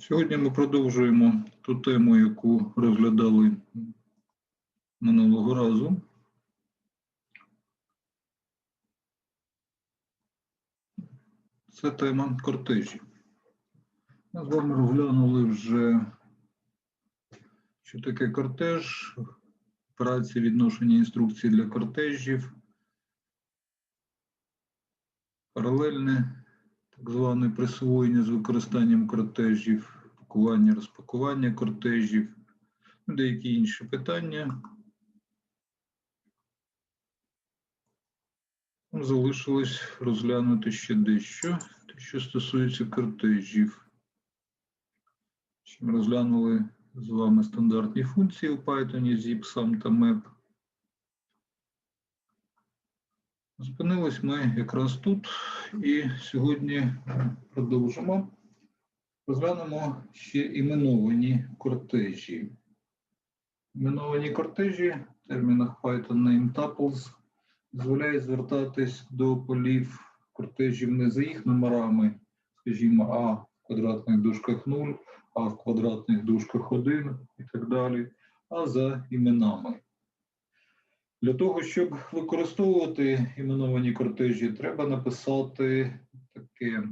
Сьогодні ми продовжуємо ту тему, яку розглядали минулого разу. Це тема кортежів. Ми з вами розглянули вже, що таке кортеж, операції відношення інструкцій для кортежів, паралельне так зване присвоєння з використанням кортежів, пакування, розпакування кортежів, ну, деякі інші питання. Залишилось розглянути ще дещо, те, що стосується кортежів. Розглянули з вами стандартні функції у Python, zip, sum та map. Зупинились ми якраз тут і сьогодні продовжимо. Розглянемо ще іменовані кортежі. Іменовані кортежі в термінах Python name tuples дозволяють звертатись до полів кортежів не за їх номерами, скажімо, А в квадратних дужках 0, А в квадратних дужках 1 і так далі, а за іменами. Для того, щоб використовувати іменовані кортежі, треба написати таке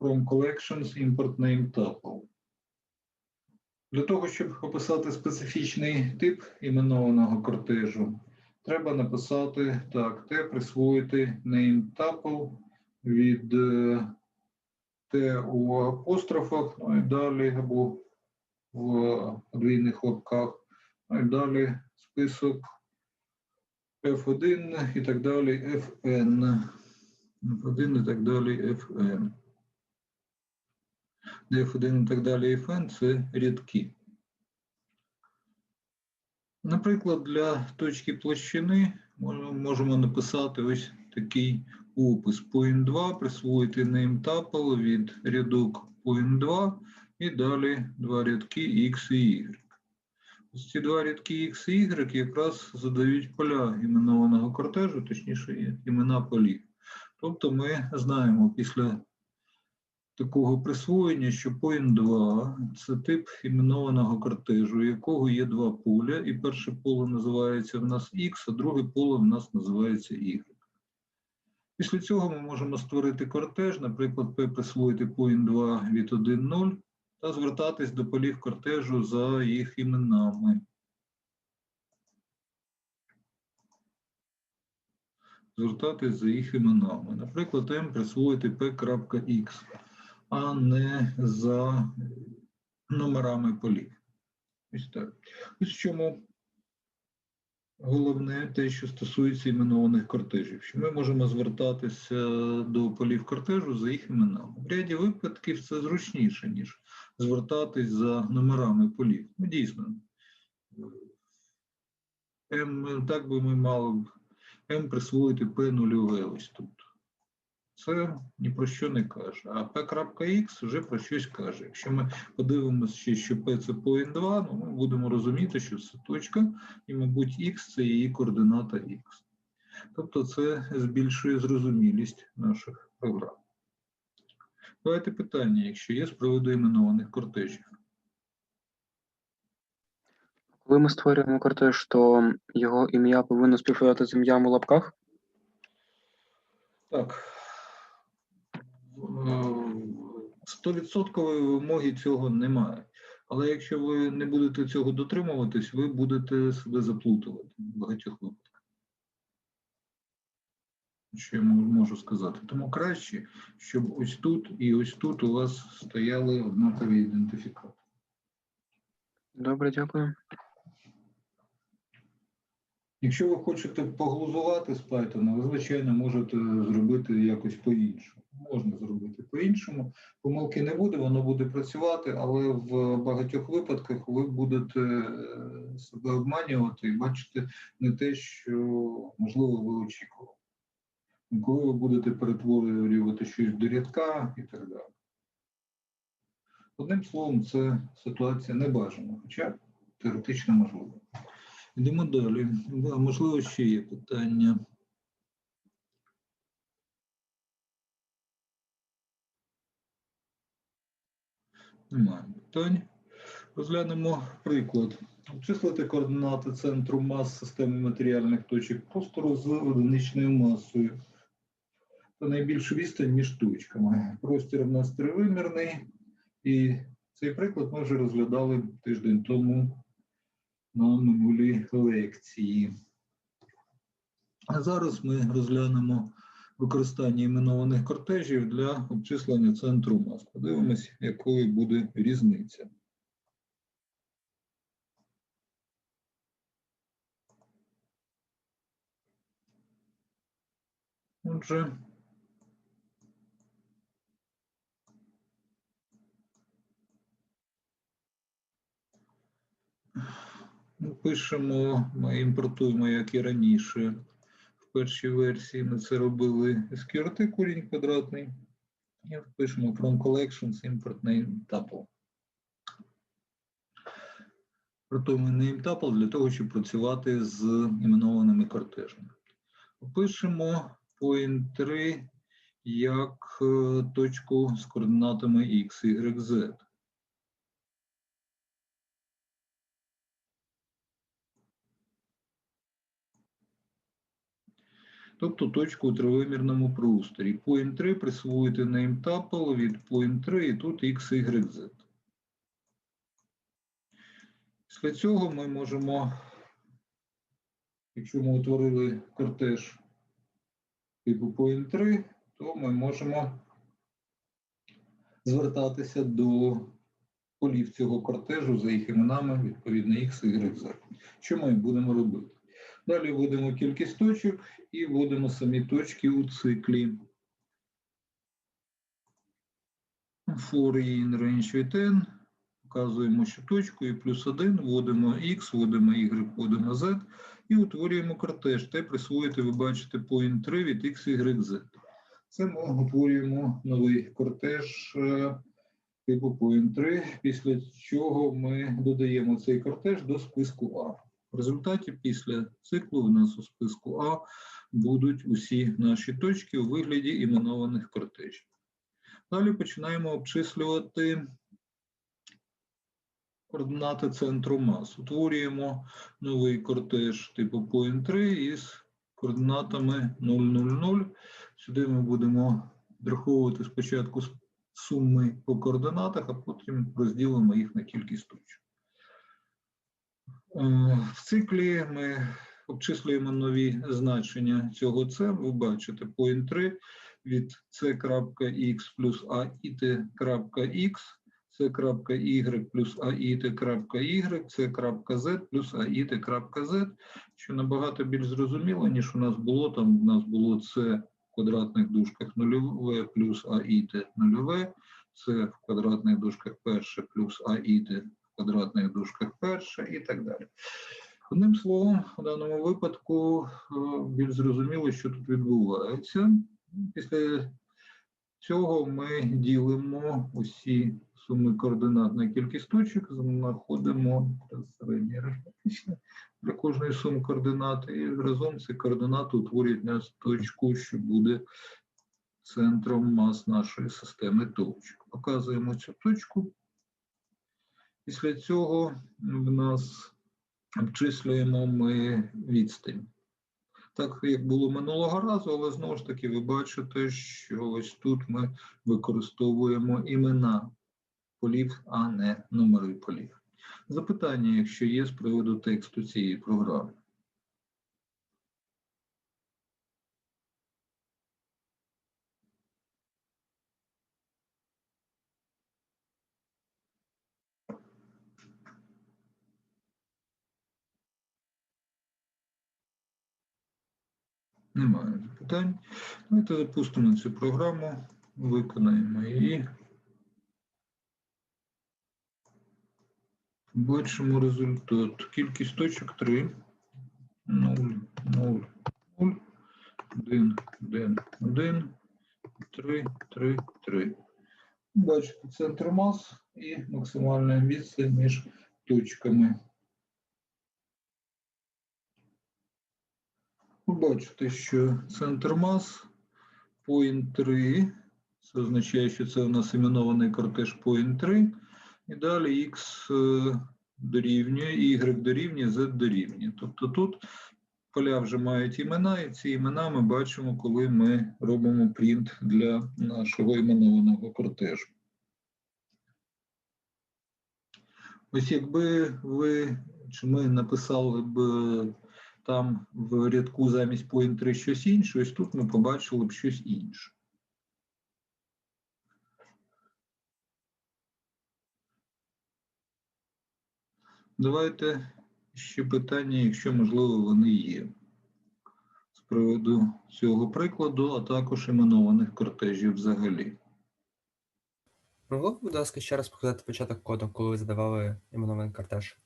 from collections import name tuple. Для того, щоб описати специфічний тип іменованого кортежу, треба написати так, те присвоїти name tuple від е, Т у апострофах, ну і далі або в подвійних лапках, ну і далі список F1 і так далі Fn. F1 і так далі Fn. Де F1 і так далі Fn це рядки. Наприклад, для точки площини можемо- можемо написати ось такий опис. Point 2 присвоїти name tuple від рядок point 2 і далі два рядки x і y. Ці два рядки X і Y якраз задають поля іменованого кортежу, точніше імена полів. Тобто ми знаємо після такого присвоєння, що point 2 це тип іменованого кортежу, у якого є два поля, і перше поле називається в нас X, а друге поле в нас називається Y. Після цього ми можемо створити кортеж, наприклад, P присвоїти point 2 від 1,0 та звертатись до полів кортежу за їх іменами. Звертатись за їх іменами. Наприклад, m присвоїти p.x, а не за номерами полів. Ось так. Ось чому головне те, що стосується іменованих кортежів, що ми можемо звертатися до полів кортежу за їх іменами. В ряді випадків це зручніше, ніж звертатись за номерами полів. Ну, дійсно. М, так би ми мали б М присвоїти P нульове ось тут. Це ні про що не каже. А P.x вже про щось каже. Якщо ми подивимося ще, що P це point 2, ну, ми будемо розуміти, що це точка, і, мабуть, X це її координата X. Тобто це збільшує зрозумілість наших програм. Давайте питання, якщо є з приводу іменованих кортежів. Коли ми створюємо кортеж, то його ім'я повинно співпадати з ім'ям у лапках. Так. Стовідсоткової вимоги цього немає. Але якщо ви не будете цього дотримуватись, ви будете себе заплутувати в багатьох випадках. Що я можу сказати? Тому краще, щоб ось тут і ось тут у вас стояли однакові ідентифікатори. Добре, дякую. Якщо ви хочете поглузувати з Python, ви, звичайно, можете зробити якось по-іншому. Можна зробити по-іншому. Помилки не буде, воно буде працювати, але в багатьох випадках ви будете е, себе обманювати і бачити не те, що можливо ви очікували. Коли ви будете перетворювати щось до рядка і так далі. Одним словом, це ситуація небажана, хоча теоретично можливо. Йдемо далі. Можливо, ще є питання. Немає питань. Розглянемо приклад. Обчислити координати центру мас системи матеріальних точок простору з одиничною масою найбільшу відстань між точками. Простір у нас тривимірний, і цей приклад ми вже розглядали тиждень тому на минулій лекції. А зараз ми розглянемо використання іменованих кортежів для обчислення центру мас. Подивимось, якою буде різниця. Отже, пишемо, ми імпортуємо, як і раніше. В першій версії ми це робили SQRT корінь квадратний. І впишемо from collections import name tuple. Протому name для того, щоб працювати з іменованими кортежами. Пишемо point 3 як е, точку з координатами x, y, z. Тобто точку у тривимірному просторі. Point 3 присвоїти name tuple від point 3 і тут x, y, z. Після цього ми можемо, якщо ми утворили кортеж типу point 3, то ми можемо звертатися до полів цього кортежу за їх іменами, відповідно X, Y, Z. Що ми будемо робити? Далі вводимо кількість точок і вводимо самі точки у циклі. For in range від n. Вказуємо, що точку і плюс 1, вводимо x, вводимо y, вводимо z і утворюємо кортеж. Те присвоїти, ви бачите, point 3 від x, y, z. Це ми утворюємо новий кортеж е, типу point 3, після чого ми додаємо цей кортеж до списку А. В результаті після циклу у нас у списку А будуть усі наші точки у вигляді іменованих кортежів. Далі починаємо обчислювати координати центру мас. Утворюємо новий кортеж типу point 3 із координатами 0,0,0. Сюди ми будемо враховувати спочатку суми по координатах, а потім розділимо їх на кількість точок. Е, В циклі ми обчислюємо нові значення цього С. Ви бачите point 3 від c.x плюс ait.x, c.y плюс ait.y, c.z плюс ait.z, що набагато більш зрозуміло, ніж у нас було. Там у нас було c в квадратних дужках нульове плюс ait нульове, c в квадратних дужках перше плюс в квадратних дужках перше і так далі. Одним словом, в даному випадку е, більш зрозуміло, що тут відбувається. Після цього ми ділимо усі суми координат на кількість точок, знаходимо середнє арифметичне для кожної суми координат, і разом ці координати утворюють нас точку, що буде центром мас нашої системи точок. Показуємо цю точку. Після цього в нас обчислюємо ми відстань. Так, як було минулого разу, але знову ж таки ви бачите, що ось тут ми використовуємо імена полів, а не номери полів. Запитання, якщо є з приводу тексту цієї програми. Немає запитань. Давайте запустимо цю програму, виконаємо її. Бачимо результат. Кількість точок 3. 0, 0, 0, 1, 1, 1, 3, 3, 3. Бачите центр мас і максимальна відстань між точками. Бачите, що центр мас point 3, це означає, що це у нас іменований кортеж point 3, і далі x е, дорівнює, y дорівнює, z дорівнює. Тобто тут поля вже мають імена, і ці імена ми бачимо, коли ми робимо принт для нашого іменованого кортежу. Ось якби ви чи ми написали б там в рядку замість поінтери щось інше, ось тут ми побачили б щось інше. Давайте ще питання, якщо можливо вони є. З приводу цього прикладу, а також іменованих кортежів взагалі. Могло б, будь ласка, ще раз показати початок коду, коли ви задавали іменований кортеж?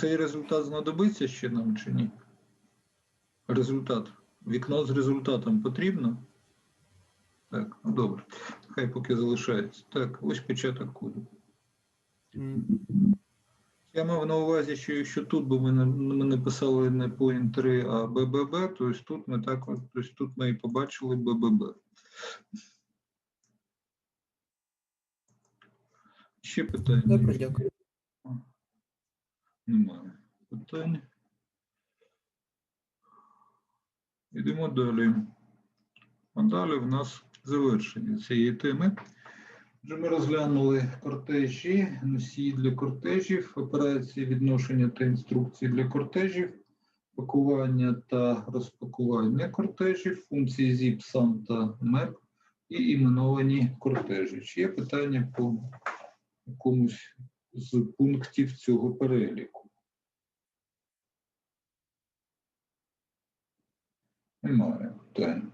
Цей результат знадобиться ще нам чи ні? Результат. Вікно з результатом потрібно? Так, ну добре. Хай поки залишається. Так, ось початок коду. Я мав на увазі, що якщо тут би ми, не- ми не писали не point 3, а БББ, то ось тут ми так от, ось тут ми і побачили БББ. Ще питання? Добре, дякую. Немає питань. Йдемо далі. А далі в нас завершення цієї теми. Вже ми розглянули кортежі, носії для кортежів, операції відношення та інструкції для кортежів, пакування та розпакування кортежів, функції ZIP, SAM та MEP і іменовані кортежі. Чи є питання по якомусь з пунктів цього переліку? Немає питань.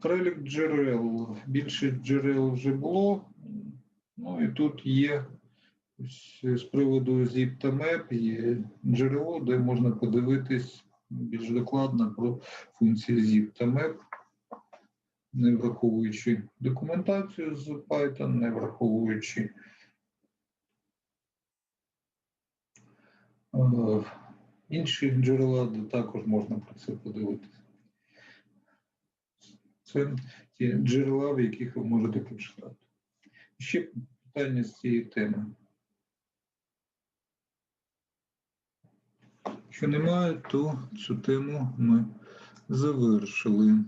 Перелік джерел. Більше джерел вже було. Ну і тут є з приводу ZIP є джерело, де можна подивитись більш докладно про функції ZIP не враховуючи документацію з Python, не враховуючи е, інші джерела, де також можна про це подивитися. Це ті джерела, в яких ви можете прочитати. Ще питання з цієї теми. Якщо немає, то цю тему ми завершили.